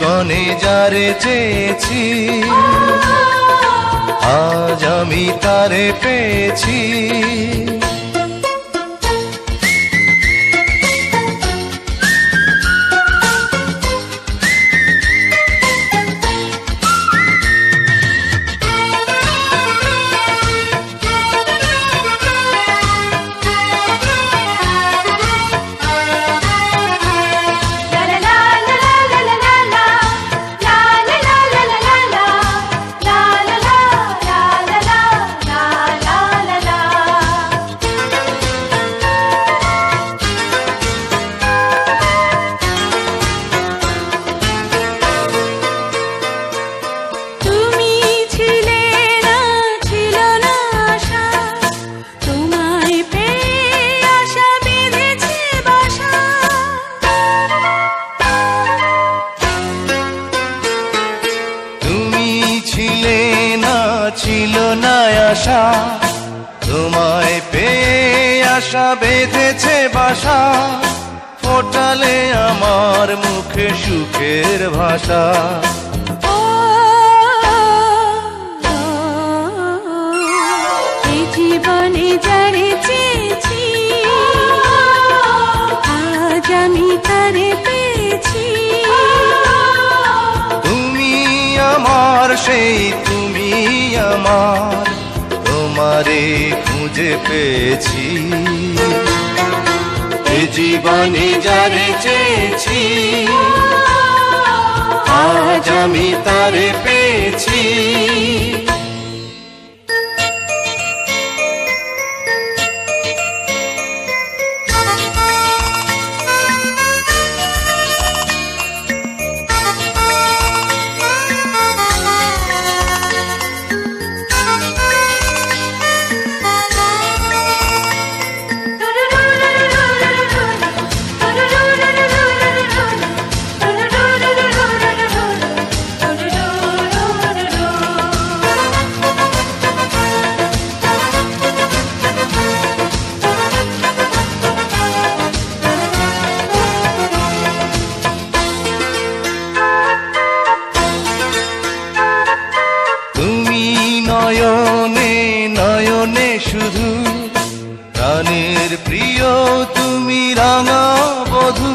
জীবনে যারে চেয়েছি আজ আমি তারে পেয়েছি। ছিল না আশা তোমায় পেয়ে আশা বেঁধেছে বাসা ফোটালে আমার মুখে সুখের ভাষা। জীবনে যারে চেয়েছি আজ আমি তারে পেয়েছি। তুমি আমার সেই আমার তোমারে খুঁজে পেয়েছি। জীবনে যারে চেয়েছি আজ আমি তারে পেয়েছি। নয়নে শুধু প্রাণের প্রিয় তুমি রাঙা বধূ।